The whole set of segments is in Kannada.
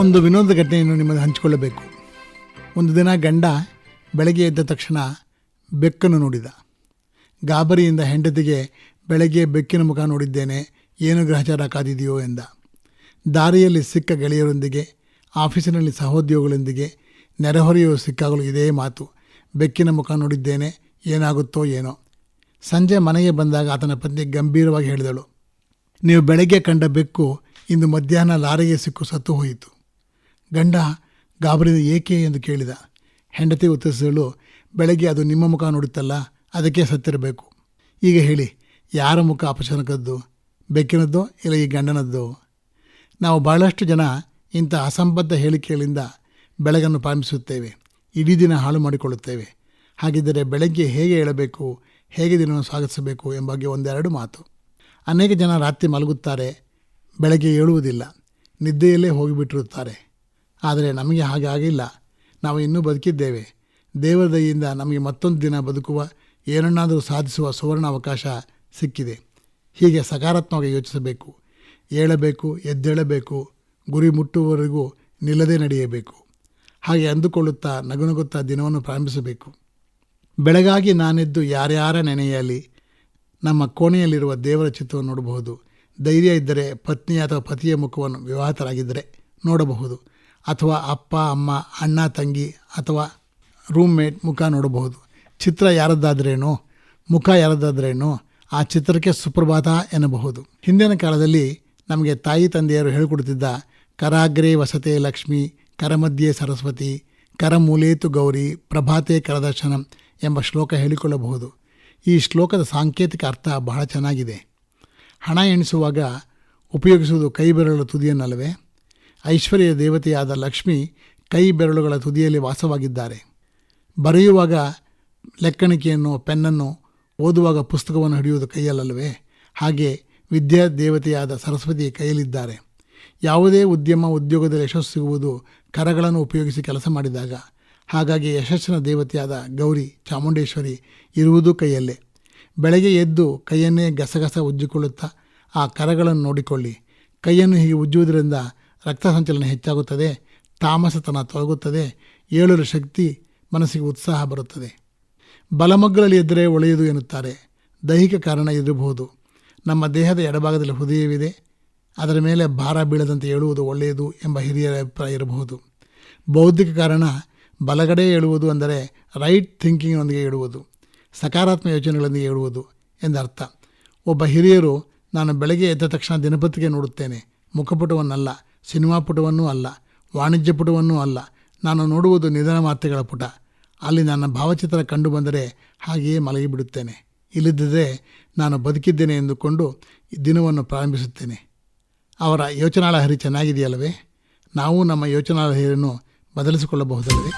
ಒಂದು ವಿನೋದ ಘಟನೆಯನ್ನು ನಿಮ್ಮಲ್ಲಿ ಹಂಚಿಕೊಳ್ಳಬೇಕು. ಒಂದು ದಿನ ಗಂಡ ಬೆಳಗ್ಗೆ ಎದ್ದ ತಕ್ಷಣ ಬೆಕ್ಕನ್ನು ನೋಡಿದ. ಗಾಬರಿಯಿಂದ ಹೆಂಡತಿಗೆ ಬೆಳಗ್ಗೆ ಬೆಕ್ಕಿನ ಮುಖ ನೋಡಿದ್ದೇನೆ, ಏನು ಗ್ರಹಚಾರ ಕಾದಿದೆಯೋ ಎಂದ. ದಾರಿಯಲ್ಲಿ ಸಿಕ್ಕ ಗೆಳೆಯರೊಂದಿಗೆ, ಆಫೀಸಿನಲ್ಲಿ ಸಹೋದ್ಯೋಗಿಗಳೊಂದಿಗೆ, ನೆರೆಹೊರೆಯು ಸಿಕ್ಕಾಗಲು ಇದೇ ಮಾತು. ಬೆಕ್ಕಿನ ಮುಖ ನೋಡಿದ್ದೇನೆ, ಏನಾಗುತ್ತೋ ಏನೋ. ಸಂಜೆ ಮನೆಗೆ ಬಂದಾಗ ಆತನ ಪತ್ನಿ ಗಂಭೀರವಾಗಿ ಹೇಳಿದಳು, ನೀವು ಬೆಳಗ್ಗೆ ಕಂಡ ಬೆಕ್ಕು ಇಂದು ಮಧ್ಯಾಹ್ನ ಲಾರಿಗೆ ಸಿಕ್ಕು ಸತ್ತು ಹೋಯಿತು. ಗಂಡ ಗಾಬರಿದ ಏಕೆ ಎಂದು ಕೇಳಿದ. ಹೆಂಡತಿ ಉತ್ತರಿಸಲು ಬೆಳಗ್ಗೆ ಅದು ನಿಮ್ಮ ಮುಖ ನೋಡುತ್ತಲ್ಲ, ಅದಕ್ಕೆ ಸತ್ತಿರಬೇಕು. ಈಗ ಹೇಳಿ, ಯಾರ ಮುಖ ಅಪಶನಕದ್ದು ಬೆಕ್ಕಿನದ್ದೋ ಇಲ್ಲ ಈ ಗಂಡನದ್ದೋ? ನಾವು ಬಹಳಷ್ಟು ಜನ ಇಂಥ ಅಸಂಬದ್ಧ ಹೇಳಿಕೆಗಳಿಂದ ಬೆಳಗನ್ನು ಪ್ರಾರಂಭಿಸುತ್ತೇವೆ. ಇಡೀ ದಿನ ಹಾಳು ಮಾಡಿಕೊಳ್ಳುತ್ತೇವೆ. ಹಾಗಿದ್ದರೆ ಬೆಳಗ್ಗೆ ಹೇಗೆ ಹೇಳಬೇಕು, ಹೇಗೆ ದಿನವನ್ನು ಸ್ವಾಗತಿಸಬೇಕು ಎಂಬ ಬಗ್ಗೆ ಒಂದೆರಡು ಮಾತು. ಅನೇಕ ಜನ ರಾತ್ರಿ ಮಲಗುತ್ತಾರೆ, ಬೆಳಗ್ಗೆ ಏಳುವುದಿಲ್ಲ, ನಿದ್ದೆಯಲ್ಲೇ ಹೋಗಿಬಿಟ್ಟಿರುತ್ತಾರೆ. ಆದರೆ ನಮಗೆ ಹಾಗೆ ಆಗಿಲ್ಲ ನಾವು ಇನ್ನೂ ಬದುಕಿದ್ದೇವೆ. ದೇವರ ದಯೆಯಿಂದ ನಮಗೆ ಮತ್ತೊಂದು ದಿನ ಬದುಕುವ, ಏನನ್ನಾದರೂ ಸಾಧಿಸುವ ಸುವರ್ಣ ಅವಕಾಶ ಸಿಕ್ಕಿದೆ. ಹೀಗೆ ಸಕಾರಾತ್ಮಕವಾಗಿ ಯೋಚಿಸಬೇಕು. ಏಳಬೇಕು, ಎದ್ದೇಳಬೇಕು, ಗುರಿ ಮುಟ್ಟುವವರೆಗೂ ನಿಲ್ಲದೆ ನಡೆಯಬೇಕು. ಹಾಗೆ ಅಂದುಕೊಳ್ಳುತ್ತಾ ನಗುನಗುತ್ತಾ ದಿನವನ್ನು ಪ್ರಾರಂಭಿಸಬೇಕು. ಬೆಳಗಾಗಿ ನಾನೆದ್ದು ಯಾರ್ಯಾರ ನೆನೆಯಲಿ, ನಮ್ಮ ಕೋಣೆಯಲ್ಲಿರುವ ದೇವರ ಚಿತ್ರವನ್ನು ನೋಡಬಹುದು. ಧೈರ್ಯ ಇದ್ದರೆ ಪತ್ನಿ ಅಥವಾ ಪತಿಯ ಮುಖವನ್ನು ವಿವಾಹಿತರಾಗಿದ್ದರೆ ನೋಡಬಹುದು. ಅಥವಾ ಅಪ್ಪ, ಅಮ್ಮ, ಅಣ್ಣ, ತಂಗಿ ಅಥವಾ ರೂಮ್ಮೇಟ್ ಮುಖ ನೋಡಬಹುದು. ಚಿತ್ರ ಯಾರದ್ದಾದ್ರೇನೋ, ಮುಖ ಯಾರದ್ದಾದ್ರೇನೋ ಆ ಚಿತ್ರಕ್ಕೆ ಸುಪ್ರಭಾತ ಎನ್ನಬಹುದು. ಹಿಂದಿನ ಕಾಲದಲ್ಲಿ ನಮಗೆ ತಾಯಿ, ತಂದೆಯರು ಹೇಳಿಕೊಡುತ್ತಿದ್ದ, ಕರಾಗ್ರೆ ವಸತೆ ಲಕ್ಷ್ಮಿ ಕರಮಧ್ಯೆ ಸರಸ್ವತಿ ಕರಮೂಲೇತು ಗೌರಿ, ಪ್ರಭಾತೆ ಕರದರ್ಶನಂ ಎಂಬ ಶ್ಲೋಕ ಹೇಳಿಕೊಳ್ಳಬಹುದು. ಈ ಶ್ಲೋಕದ ಸಾಂಕೇತಿಕ ಅರ್ಥ ಬಹಳ ಚೆನ್ನಾಗಿದೆ. ಹಣ ಎಣಿಸುವಾಗ ಉಪಯೋಗಿಸುವುದು ಕೈ ಬೆರಳು ತುದಿಯನ್ನಲ್ಲವೇ? ಐಶ್ವರ್ಯ ದೇವತೆಯಾದ ಲಕ್ಷ್ಮಿ ಕೈ ಬೆರಳುಗಳ ತುದಿಯಲ್ಲಿ ವಾಸವಾಗಿದ್ದಾರೆ. ಬರೆಯುವಾಗ ಲೆಕ್ಕಣಿಕೆಯನ್ನು, ಪೆನ್ನನ್ನು ಓದುವಾಗ ಪುಸ್ತಕವನ್ನು ಹಿಡಿಯುವುದು ಕೈಯಲ್ಲವೇ ಹಾಗೆ ವಿದ್ಯಾ ದೇವತೆಯಾದ ಸರಸ್ವತಿ ಕೈಯಲ್ಲಿದ್ದಾರೆ. ಯಾವುದೇ ಉದ್ಯಮ, ಉದ್ಯೋಗದಲ್ಲಿ ಯಶಸ್ಸು ಸಿಗುವುದು ಕರಗಳನ್ನು ಉಪಯೋಗಿಸಿ ಕೆಲಸ ಮಾಡಿದಾಗ, ಹಾಗಾಗಿ ಯಶಸ್ಸಿನ ದೇವತೆಯಾದ ಗೌರಿ ಚಾಮುಂಡೇಶ್ವರಿ ಇರುವುದು ಕೈಯಲ್ಲೇ. ಬೆಳಗ್ಗೆ ಎದ್ದು ಕೈಯನ್ನೇ ಗಸಗಸ ಉಜ್ಜಿಕೊಳ್ಳುತ್ತಾ ಆ ಕರಗಳನ್ನು ನೋಡಿಕೊಳ್ಳಿ. ಕೈಯನ್ನು ಹೀಗೆ ಉಜ್ಜುವುದರಿಂದ ರಕ್ತ ಸಂಚಲನ ಹೆಚ್ಚಾಗುತ್ತದೆ, ತಾಮಸತನ ತೊಲಗುತ್ತದೆ ಏಳಲು ಶಕ್ತಿ, ಮನಸ್ಸಿಗೆ ಉತ್ಸಾಹ ಬರುತ್ತದೆ. ಬಲಮಗ್ಗಲಲ್ಲಿ ಎದ್ದರೆ ಒಳ್ಳೆಯದು ಎನ್ನುತ್ತಾರೆ. ದೈಹಿಕ ಕಾರಣ ಇರಬಹುದು. ನಮ್ಮ ದೇಹದ ಎಡಭಾಗದಲ್ಲಿ ಹೃದಯವಿದೆ. ಅದರ ಮೇಲೆ ಭಾರ ಬೀಳದಂತೆ ಏಳುವುದು ಒಳ್ಳೆಯದು ಎಂಬ ಹಿರಿಯರ ಅಭಿಪ್ರಾಯ ಇರಬಹುದು. ಬೌದ್ಧಿಕ ಕಾರಣ, ಬಲಗಡೆ ಏಳುವುದು ಅಂದರೆ ರೈಟ್ ಥಿಂಕಿಂಗ್ನೊಂದಿಗೆ ಏಳುವುದು, ಸಕಾರಾತ್ಮಕ ಯೋಚನೆಗಳೊಂದಿಗೆ ಏಳುವುದು ಎಂದರ್ಥ. ಒಬ್ಬ ಹಿರಿಯರು, ನಾನು ಬೆಳಗ್ಗೆ ಎದ್ದ ತಕ್ಷಣ ದಿನಪತ್ರಿಕೆ ನೋಡುತ್ತೇನೆ, ಮುಖಪುಟವನ್ನಲ್ಲ ಸಿನಿಮಾ ಪುಟವನ್ನೂ ಅಲ್ಲ, ವಾಣಿಜ್ಯ ಪುಟವನ್ನೂ ಅಲ್ಲ. ನಾನು ನೋಡುವುದು ನಿಧನ ಮಾತೆಗಳ ಪುಟ. ಅಲ್ಲಿ ನನ್ನ ಭಾವಚಿತ್ರ ಕಂಡು ಬಂದರೆ ಹಾಗೆಯೇ ಮಲಗಿಬಿಡುತ್ತೇನೆ. ಇಲ್ಲದಿದ್ದರೆ ನಾನು ಬದುಕಿದ್ದೇನೆ ಎಂದುಕೊಂಡು ದಿನವನ್ನು ಪ್ರಾರಂಭಿಸುತ್ತೇನೆ. ಅವರ ಯೋಚನಾಳಹರಿ ಚೆನ್ನಾಗಿದೆಯಲ್ಲವೇ? ನಾವು ನಮ್ಮ ಯೋಚನಾಳಹರಿಯನ್ನು ಬದಲಿಸಿಕೊಳ್ಳಬಹುದಲ್ಲವೇ?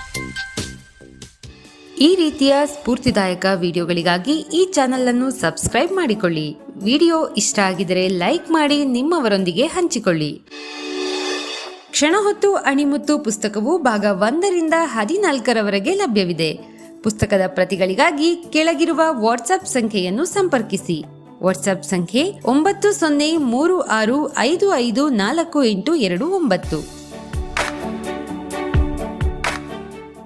ಈ ರೀತಿಯ ಸ್ಫೂರ್ತಿದಾಯಕ ವಿಡಿಯೋಗಳಿಗಾಗಿ ಈ ಚಾನೆಲ್ ಅನ್ನು ಸಬ್ಸ್ಕ್ರೈಬ್ ಮಾಡಿಕೊಳ್ಳಿ. ವಿಡಿಯೋ ಇಷ್ಟ ಆಗಿದರೆ ಲೈಕ್ ಮಾಡಿ, ನಿಮ್ಮವರೊಂದಿಗೆ ಹಂಚಿಕೊಳ್ಳಿ. ಕ್ಷಣ ಹೊತ್ತು ಅಣಿಮುತ್ತು ಪುಸ್ತಕವು ಭಾಗ ಒಂದರಿಂದ ಹದಿನಾಲ್ಕರವರೆಗೆ ಲಭ್ಯವಿದೆ. ಪುಸ್ತಕದ ಪ್ರತಿಗಳಿಗಾಗಿ ಕೆಳಗಿರುವ ವಾಟ್ಸ್ಆಪ್ ಸಂಖ್ಯೆಯನ್ನು ಸಂಪರ್ಕಿಸಿ. ವಾಟ್ಸ್ಆಪ್ ಸಂಖ್ಯೆ ಒಂಬತ್ತು ಸೊನ್ನೆ ಮೂರು ಆರು ಐದು ಐದು ನಾಲ್ಕು ಎಂಟು ಎರಡು ಒಂಬತ್ತು.